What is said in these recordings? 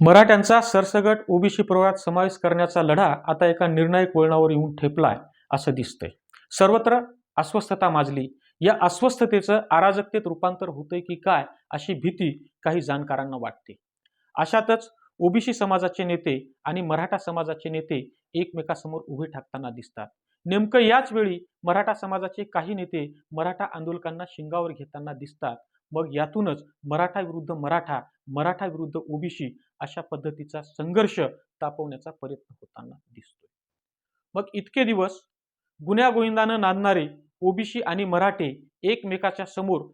मराठ्यांचा सरसगट OBC प्रवर्गात समावेश करण्याचा लढा आता एका निर्णायक वळणावर येऊन ठेपलाय असं दिसतंय. सर्वत्र अस्वस्थता माजली. या अस्वस्थतेचं अराजकतेत रूपांतर होतंय की काय अशी भीती काही जाणकारांना वाटते. अशातच ओबीसी समाजाचे नेते आणि मराठा समाजाचे नेते एकमेकासमोर उभे ठाकताना दिसतात. नेमकं याच वेळी मराठा समाजाचे काही नेते मराठा आंदोलकांना शिंगावर घेताना दिसतात. मग यातूनच मराठा विरुद्ध मराठा मराठा विरुद्ध ओबीसी अशा पद्धतीचा संघर्ष तापवण्याचा प्रयत्न होताना दिसतोय. मग इतके दिवस गुन्ह्यागोविंदानं नांदणारे ओबीसी आणि मराठे एकमेकाच्या समोर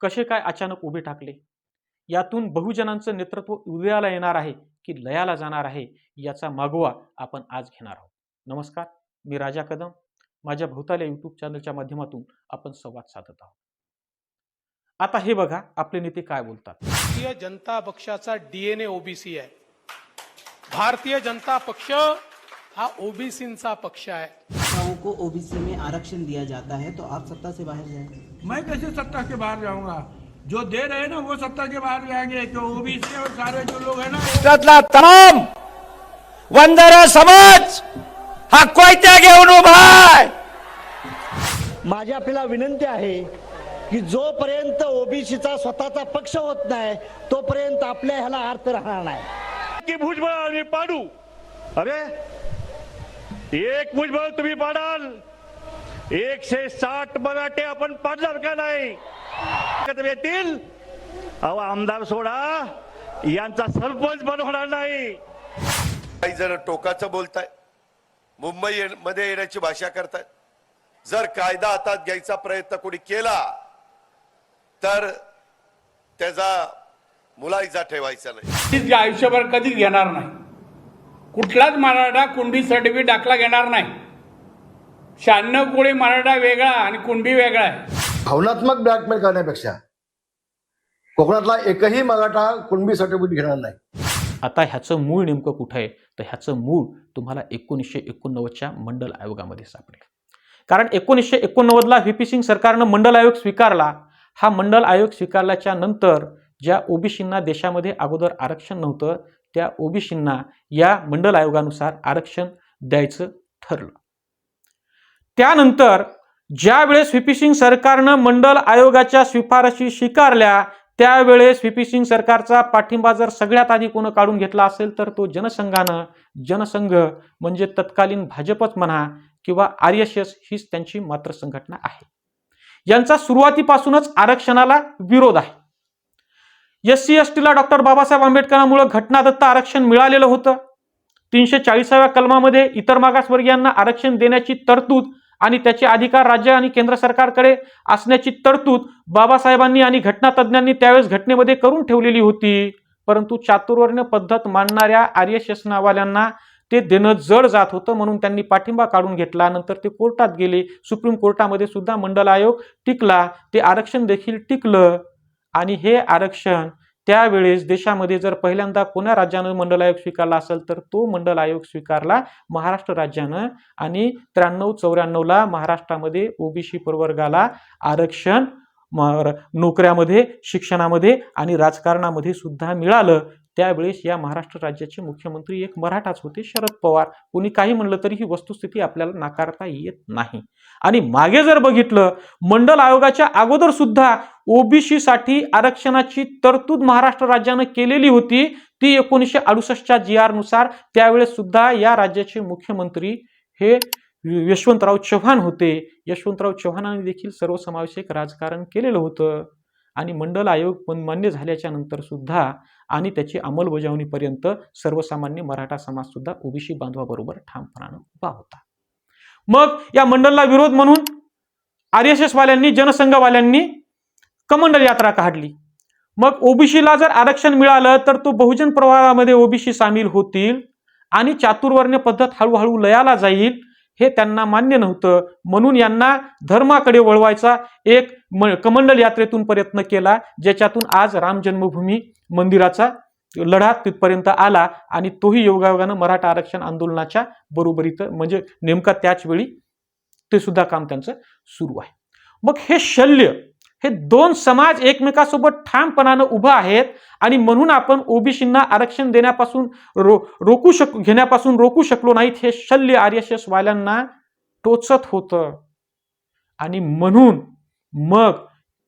कसे काय अचानक उभे ठाकले? यातून बहुजनांचं नेतृत्व उदयाला येणार आहे की लयाला जाणार आहे याचा मागोवा आपण आज घेणार आहोत. नमस्कार मी राजा कदम. माझ्या भोवताल्या यूट्यूब चॅनलच्या माध्यमातून आपण संवाद साधत आहोत. आता हे बघा आपले नेते काय बोलतात. भारतीय जनता पक्षाचा डीएनए ओबीसी आहे. भारतीय जनता पक्ष हा ओबीसींचा पक्ष आहे. को ओबीसी में आरक्षण दिया जाता है तो आप सत्ता से बाहर जाएँगे। मैं कैसे सत्ता के बाहर जाऊँगा? जो दे रहे हैं ना वो सत्ता के बाहर जाएँगे जो ओबीसी और सारे जो लोग हैं ना महाराष्ट्रातला तमाम वंजारा समाज हा कोयत्या घेऊन उभा आहे माझी आपल्याला विनंती आहे की जोपर्यंत ओबीसीचा स्वतःचा पक्ष होत नाही तोपर्यंत आपल्या ह्याला अर्थ राहणार नाही. की भुजबळ आम्ही पाडू? अरे एक भुजबळ तुम्ही पाडाल. एकशे साठ मराठे आपण पाडणार का नाही? येतील? अहो आमदार सोडा यांचा सरपंच बनवणार नाही. काही जण टोकाचं बोलताय मुंबई मध्ये येण्याची भाषा करतायत. जर कायदा हातात घ्यायचा प्रयत्न कोणी केला तर त्याचा मुलायजा ठेवायचा नाही. आयुष्यभर कधीच घेणार नाही. कुठलाच मराठा कुणबी सर्टिफिकेट दाखला घेणार नाही. शहाण्णव कोळी मराठा वेगळा आणि कुणबी वेगळा आहे. भावनात्मक ब्लॅकमेल करण्यापेक्षा कोकणातला एकही मराठा कुणबी सर्टिफिकेट घेणार नाही. आता ह्याचं मूळ नेमकं कुठं आहे? तर ह्याचं मूळ तुम्हाला एकोणीसशे एकोणनव्वदच्या मंडल आयोगामध्ये सापडेल. कारण एकोणीसशे एकोणनव्वदला व्ही पी सिंग सरकारनं मंडल आयोग स्वीकारला हा मंडल आयोग स्वीकारल्याच्या नंतर ज्या ओबीसींना देशामध्ये अगोदर आरक्षण नव्हतं त्या ओबीसींना या मंडल आयोगानुसार आरक्षण द्यायचं ठरलं. त्यानंतर ज्यावेळेस व्ही पी सिंग सरकारनं मंडल आयोगाच्या शिफारशी स्वीकारल्या त्यावेळेस व्ही पी सिंग सरकारचा पाठिंबा जर सगळ्यात आधी कोण काढून घेतला असेल तर तो जनसंघानं जनसंघ म्हणजे तत्कालीन भाजपच म्हणा किंवा आर एस एस हीच त्यांची मात्र संघटना आहे. यांचा सुरुवातीपासूनच आरक्षणाला विरोध आहे. एस सी एस टीला डॉक्टर बाबासाहेब आंबेडकरांमुळे घटनादत्त आरक्षण मिळालेलं होतं. तीनशे चाळीसाव्या कलमामध्ये इतर मागासवर्गीयांना आरक्षण देण्याची तरतूद आणि त्याचे अधिकार राज्य आणि केंद्र सरकारकडे असण्याची तरतूद बाबासाहेबांनी आणि घटनातज्ञांनी त्यावेळेस घटनेमध्ये करून ठेवलेली होती. परंतु चातुर्वर्ण्य पद्धत मानणाऱ्या आर्य एस ते देणं जड जात होतं म्हणून त्यांनी पाठिंबा काढून घेतला. नंतर ते कोर्टात गेले. सुप्रीम कोर्टामध्ये सुद्धा मंडल आयोग टिकला. ते आरक्षण देखील टिकलं. आणि हे आरक्षण त्यावेळेस देशामध्ये जर पहिल्यांदा कोण्या राज्यानं मंडल आयोग स्वीकारला असेल तर तो मंडल आयोग स्वीकारला महाराष्ट्र राज्यानं. आणि त्र्याण्णव चौऱ्याण्णवला महाराष्ट्रामध्ये ओबीसी प्रवर्गाला आरक्षण नोकऱ्यामध्ये शिक्षणामध्ये आणि राजकारणामध्ये सुद्धा मिळालं. त्यावेळेस या महाराष्ट्र राज्याचे मुख्यमंत्री एक मराठाच होते शरद पवार. कोणी काही म्हणलं तरी ही वस्तुस्थिती आपल्याला नाकारता येत नाही. आणि मागे जर बघितलं मंडल आयोगाच्या अगोदर सुद्धा ओबीसी साठी आरक्षणाची तरतूद महाराष्ट्र राज्यानं केलेली होती. ती एकोणीसशे अडुसष्टच्या जी आरनुसार त्यावेळेस सुद्धा या राज्याचे मुख्यमंत्री हे यशवंतराव चव्हाण होते. यशवंतराव चव्हाणांनी देखील सर्वसमावेशक राजकारण केलेलं होतं. आणि मंडल आयोग पण मान्य झाल्याच्यानंतर सुद्धा आणि त्याची अंमलबजावणीपर्यंत सर्वसामान्य मराठा समाज सुद्धा ओबीसी बांधवाबरोबर ठामपणानं उभा होता. मग या मंडलला विरोध म्हणून आर एस एस वाल्यांनी जनसंघवाल्यांनी कमंडल यात्रा काढली. मग ओबीसीला जर आरक्षण मिळालं तर तो बहुजन प्रवाहामध्ये ओबीसी सामील होतील आणि चातुर्वर्ण्य पद्धत हळूहळू लयाला जाईल हे त्यांना मान्य नव्हतं. म्हणून यांना धर्माकडे वळवायचा एक म- कमंडल यात्रेतून प्रयत्न केला ज्याच्यातून आज राम जन्मभूमी मंदिराचा लढा तिथपर्यंत आला आणि तोही योगायोगानं मराठा आरक्षण आंदोलनाच्या बरोबरीत म्हणजे नेमका त्याच वेळी ते सुद्धा काम त्यांचं सुरू आहे. मग हे शल्य हे दोन समाज एकमेकासोबत ठामपणानं उभं आहेत आणि म्हणून आपण ओबीसींना आरक्षण देण्यापासून रो रोकू शक घेण्यापासून रोकू शकलो नाहीत हे शल्य आर एस एस वाल्यांना टोचत होतं. आणि म्हणून मग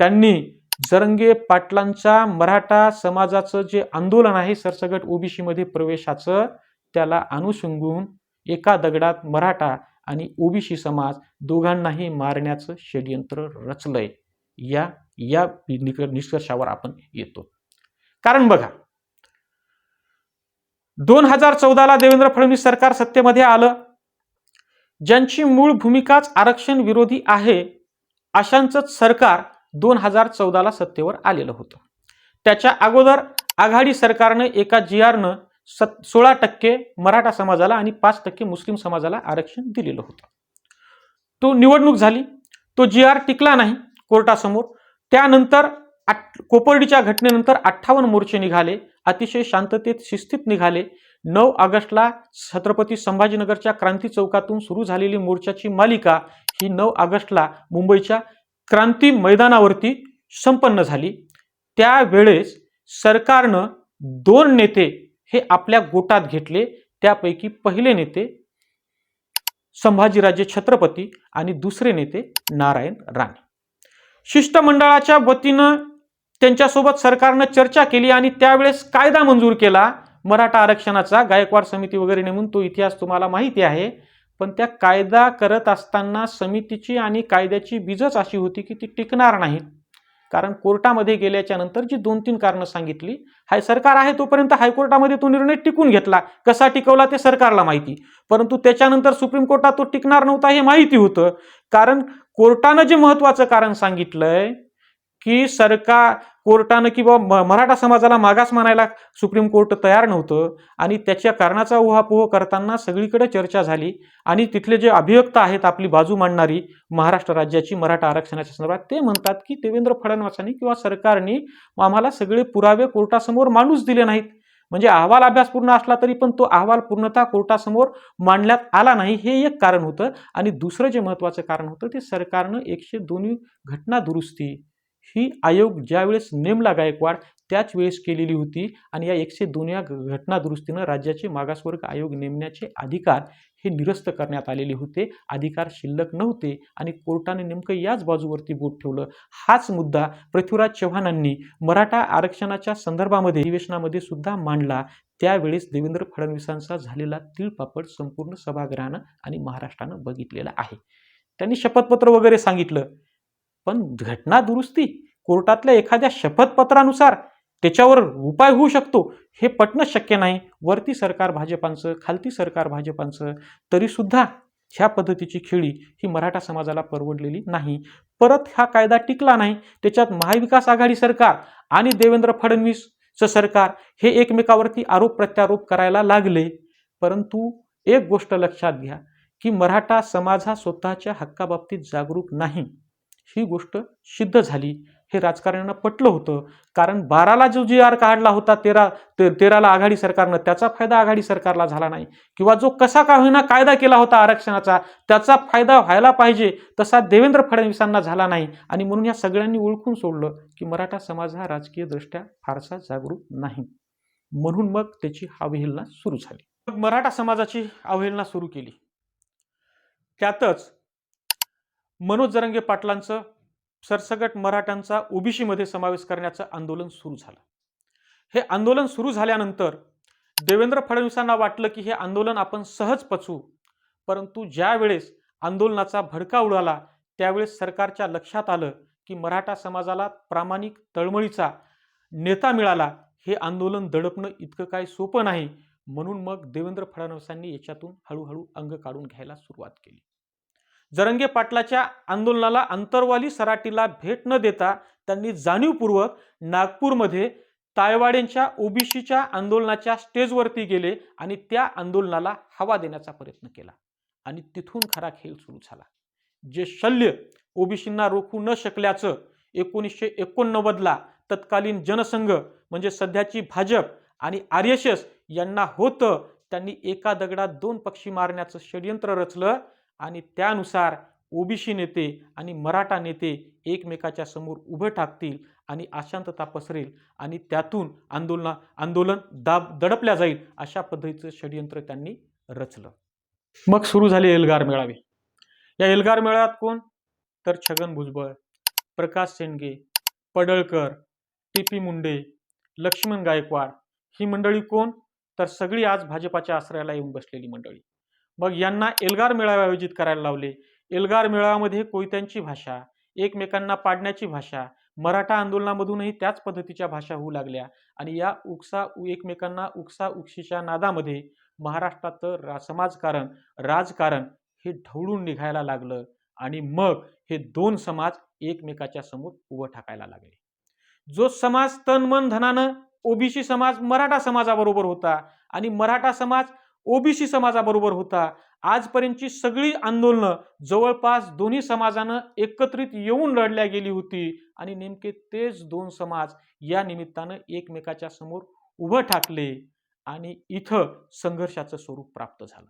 त्यांनी जरंगे पाटलांच्या मराठा समाजाचं जे आंदोलन आहे सरसगट ओबीसीमध्ये प्रवेशाचं त्याला अनुषंगून एका दगडात मराठा आणि ओबीसी समाज दोघांनाही मारण्याचं षडयंत्र रचलंय. या या निक- निष्कर्षावर आपण येतो. कारण बघा दोन हजार चौदाला देवेंद्र फडणवीस सरकार सत्तेमध्ये आलं. ज्यांची मूळ भूमिकाच आरक्षण विरोधी आहे अशांचंच सरकार दोन हजार चौदाला सत्तेवर आलेलं होतं. त्याच्या अगोदर आघाडी सरकारनं एका जी आरनं सत सोळा टक्के मराठा समाजाला आणि पाच टक्के मुस्लिम समाजाला आरक्षण दिलेलं होतं. तो निवडणूक झाली. तो जी आर टिकला नाही. कोर्टासमोर. त्यानंतर आठ कोपर्डीच्या घटनेनंतर अठ्ठावन्न मोर्चे निघाले अतिशय शांततेत शिस्तीत निघाले. नऊ ऑगस्टला छत्रपती संभाजीनगरच्या क्रांती चौकातून सुरू झालेली मोर्चाची मालिका ही नऊ ऑगस्टला मुंबईच्या क्रांती मैदानावरती संपन्न झाली. त्यावेळेस सरकारनं दोन नेते हे आपल्या गोटात घेतले त्यापैकी पहिले नेते संभाजीराजे छत्रपती आणि दुसरे नेते नारायण राणे. शिष्टमंडळाच्या वतीनं त्यांच्यासोबत सरकारनं चर्चा केली आणि त्यावेळेस कायदा मंजूर केला. मराठा आरक्षणाचा गायकवाड समिती वगैरे नेमून तो इतिहास तुम्हाला माहिती आहे. पण त्या कायदा करत असताना समितीची आणि कायद्याची बीजच अशी होती की ती टिकणार नाहीत कारण कोर्टामध्ये गेल्याच्यानंतर जी दोन तीन कारणं सांगितली हाय सरकार आहे तोपर्यंत हायकोर्टामध्ये तो निर्णय टिकून घेतला. कसा टिकवला ते सरकारला माहिती. परंतु त्याच्यानंतर सुप्रीम कोर्टात तो टिकणार नव्हता हे माहिती होतं. कारण कोर्टानं जे महत्वाचं कारण सांगितलंय की सरकार कोर्टानं किंवा म- मराठा समाजाला मागास मानायला सुप्रीम कोर्ट तयार नव्हतं आणि त्याच्या कारणाचा उहापोह करताना सगळीकडे चर्चा झाली आणि तिथले जे अभिव्यक्त आहेत आपली बाजू मांडणारी महाराष्ट्र राज्याची मराठा आरक्षणाच्या संदर्भात ते म्हणतात की देवेंद्र फडणवीसांनी किंवा सरकारने आम्हाला सगळे पुरावे कोर्टासमोर मांडूच दिले नाहीत. म्हणजे अहवाल अभ्यास पूर्ण असला तरी पण तो अहवाल पूर्णतः कोर्टासमोर मांडण्यात आला नाही हे एक कारण होतं. आणि दुसरं जे महत्त्वाचं कारण होतं ते सरकारनं एकशे दोन्ही घटना दुरुस्ती ही आयोग ज्यावेळेस नेमला गायकवाड त्याच वेळेस केलेली होती आणि या एकशे दोन या घटनादुरुस्तीनं राज्याचे मागासवर्ग आयोग नेमण्याचे अधिकार हे निरस्त करण्यात आलेले होते. अधिकार शिल्लक नव्हते आणि कोर्टाने नेमकं याच बाजूवरती बोट ठेवलं. हाच मुद्दा पृथ्वीराज चव्हाणांनी मराठा आरक्षणाच्या संदर्भामध्ये अधिवेशनामध्ये सुद्धा मांडला. त्यावेळेस देवेंद्र फडणवीसांचा झालेला तिळपापड संपूर्ण सभागृहानं आणि महाराष्ट्रानं बघितलेला आहे. त्यांनी शपथपत्र वगैरे सांगितलं. पण घटना दुरुस्ती कोर्टातल्या एखाद्या शपथपत्रानुसार त्याच्यावर उपाय होऊ शकतो. हे पटणं शक्य नाही. वरती सरकार भाजपांचं खालती सरकार भाजपांचं तरीसुद्धा ह्या पद्धतीची खेळी ही मराठा समाजाला परवडलेली नाही. परत हा कायदा टिकला नाही. त्याच्यात महाविकास आघाडी सरकार आणि देवेंद्र फडणवीसचं सरकार हे एकमेकावरती आरोप प्रत्यारोप करायला लागले. परंतु एक गोष्ट लक्षात घ्या की मराठा समाज हा स्वतःच्या हक्काबाबतीत जागरूक नाही. ही गोष्ट सिद्ध झाली. हे राजकारण्यांना पटलं होतं. कारण बाराला जो जी आर काढला होता तेरा ते तेराला आघाडी सरकारनं त्याचा फायदा आघाडी सरकारला झाला नाही. किंवा जो कसा का होईना कायदा केला होता आरक्षणाचा त्याचा फायदा व्हायला पाहिजे तसा देवेंद्र फडणवीसांना झाला नाही. आणि म्हणून या सगळ्यांनी ओळखून सोडलं की मराठा समाज हा राजकीयदृष्ट्या फारसा जागरूक नाही. म्हणून मग त्याची अवहेलना सुरू झाली. मग मराठा समाजाची अवहेलना सुरू केली. त्यातच मनोज जरंगे पाटलांचं सरसगट मराठ्यांचा ओबीसीमध्ये समावेश करण्याचं आंदोलन सुरू झालं. हे आंदोलन सुरू झाल्यानंतर देवेंद्र फडणवीसांना वाटलं की हे आंदोलन आपण सहज पचवू. परंतु ज्या वेळेस आंदोलनाचा भडका उडाला त्यावेळेस सरकारच्या लक्षात आलं की मराठा समाजाला प्रामाणिक तळमळीचा नेता मिळाला हे आंदोलन दडपणं इतकं काही सोपं नाही म्हणून मग देवेंद्र फडणवीसांनी याच्यातून हळूहळू अंग काढून घ्यायला सुरुवात केली. जरंगे पाटलाच्या आंदोलनाला अंतरवाली सराटीला भेट न देता त्यांनी जाणीवपूर्वक नागपूरमध्ये तायवाड्यांच्या ओबीसीच्या आंदोलनाच्या स्टेजवरती गेले आणि त्या आंदोलनाला हवा देण्याचा प्रयत्न केला. आणि तिथून खरा खेळ सुरू झाला. जे शल्य ओबीसींना रोखू न शकल्याचं एकोणीसशे एकोणनव्वदला तत्कालीन जनसंघ म्हणजे सध्याची भाजप आणि आर एस एस यांना होतं त्यांनी एका दगडात दोन पक्षी मारण्याचं षडयंत्र रचलं आणि त्यानुसार ओबीसी नेते आणि मराठा नेते एकमेकाच्या समोर उभे ठाकतील आणि अशांतता पसरेल आणि त्यातून आंदोलना आंदोलन दाब दडपल्या जाईल अशा पद्धतीचं षडयंत्र त्यांनी रचलं. मग सुरू झाले एल्गार मेळावे. या एल्गार मेळाव्यात कोण? तर छगन भुजबळ प्रकाश शेंडगे पडळकर टी पी मुंडे लक्ष्मण गायकवाड ही मंडळी कोण? तर सगळी आज भाजपाच्या आश्रयाला येऊन बसलेली मंडळी. मग यांना एल्गार मेळावे आयोजित करायला लावले. एल्गार मेळाव्यामध्ये कोयत्यांची भाषा एकमेकांना पाडण्याची भाषा मराठा आंदोलनामधूनही त्याच पद्धतीच्या भाषा होऊ लागल्या आणि या उकसा एकमेकांना उकसा उक्षीच्या नादामध्ये महाराष्ट्रात रा समाजकारण राजकारण हे ढवळून निघायला लागलं आणि मग हे दोन समाज एकमेकाच्या समोर उभं ठाकायला लागले. जो समाज तन मन धनानं ओबीसी समाज मराठा समाजाबरोबर होता आणि मराठा समाज ओबीसी समाजाबरोबर होता. आजपर्यंतची सगळी आंदोलनं जवळपास दोन्ही समाजानं एकत्रित येऊन लढल्या गेली होती. आणि नेमके तेच दोन समाज या निमित्तानं एकमेकाच्या समोर उभं ठाकले. आणि इथं संघर्षाचं स्वरूप प्राप्त झालं.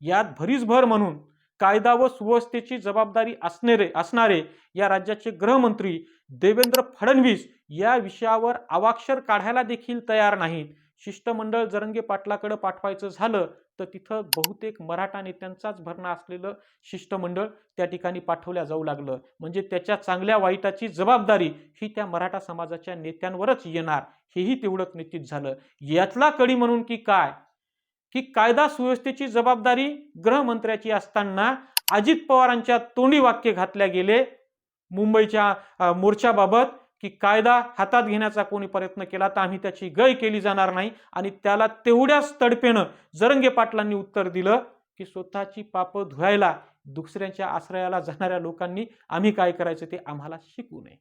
यात भरीसभर म्हणून कायदा व सुव्यवस्थेची जबाबदारी असणारे असणारे या राज्याचे गृहमंत्री देवेंद्र फडणवीस या विषयावर अवाक्षर काढायला देखील तयार नाहीत. शिष्टमंडळ जरंगे पाटलाकडे पाठवायचं झालं तर तिथं बहुतेक मराठा नेत्यांचाच भरणा असलेलं शिष्टमंडळ त्या ठिकाणी पाठवल्या जाऊ लागलं. म्हणजे त्याच्या चांगल्या वाईटाची जबाबदारी ही त्या मराठा समाजाच्या नेत्यांवरच येणार हेही तेवढंच निश्चित झालं. यातला कडी म्हणून की काय? की कायदा सुव्यवस्थेची जबाबदारी गृहमंत्र्याची असताना अजित पवारांच्या तोंडी वाक्य घातल्या गेले मुंबईच्या मोर्चाबाबत. की कायदा हातात घेण्याचा कोणी प्रयत्न केला तर आम्ही त्याची गय केली जाणार नाही. आणि त्याला तेवढ्याच तडपेनं जरंगे पाटलांनी उत्तर दिलं की स्वतःची पापं धुवायला दुसऱ्यांच्या आश्रयाला जाणाऱ्या लोकांनी आम्ही काय करायचं ते आम्हाला शिकू नये.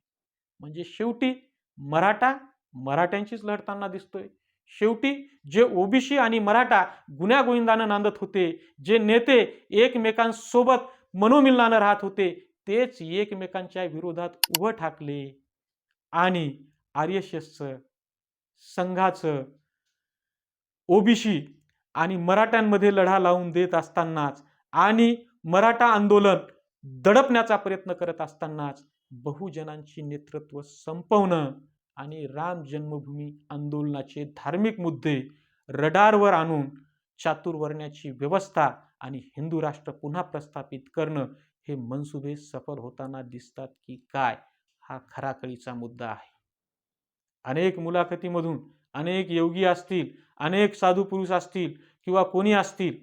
म्हणजे शेवटी मराठा मराठ्यांशीच लढताना दिसतोय. शेवटी जे ओबीसी आणि मराठा गुन्ह्यागोविंदानं नांदत होते जे नेते एकमेकांसोबत मनोमिलनानं राहत होते तेच एकमेकांच्या विरोधात उभं ठाकले. आणि आर एस एसचं संघाचं ओबीसी आणि मराठ्यांमध्ये लढा लावून देत असतानाच आणि मराठा आंदोलन दडपण्याचा प्रयत्न करत असतानाच बहुजनांची नेतृत्व संपवणं आणि राम जन्मभूमी आंदोलनाचे धार्मिक मुद्दे रडारवर आणून चातुर्वर्ण्याची व्यवस्था आणि हिंदू राष्ट्र पुन्हा प्रस्थापित करणं हे मनसुबे सफल होताना दिसतात की काय? हा खराकळीचा मुद्दा आहे. अनेक मुलाखतीमधून अनेक योगी असतील अनेक साधू पुरुष असतील किंवा कोणी असतील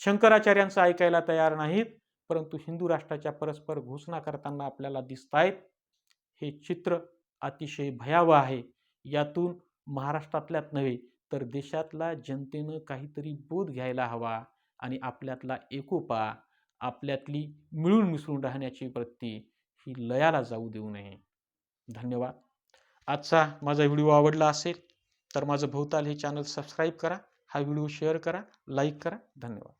शंकराचार्यांचं ऐकायला तयार नाहीत परंतु हिंदू राष्ट्राच्या परस्पर घोषणा करताना आपल्याला दिसत आहेत हे चित्र अतिशय भयावह आहे. यातून महाराष्ट्रातल्याच नव्हे तर देशातला जनतेनं काहीतरी बोध घ्यायला हवा आणि आपल्यातला एकोपा आपल्यातली मिळून मिसळून राहण्याची वृत्ती ही लयाला जाऊ देऊ नये. धन्यवाद. आजचा माझा व्हिडिओ आवडला असेल तर माझं भोवताल हे चॅनल सबस्क्राईब करा हा व्हिडिओ शेअर करा लाईक करा. धन्यवाद.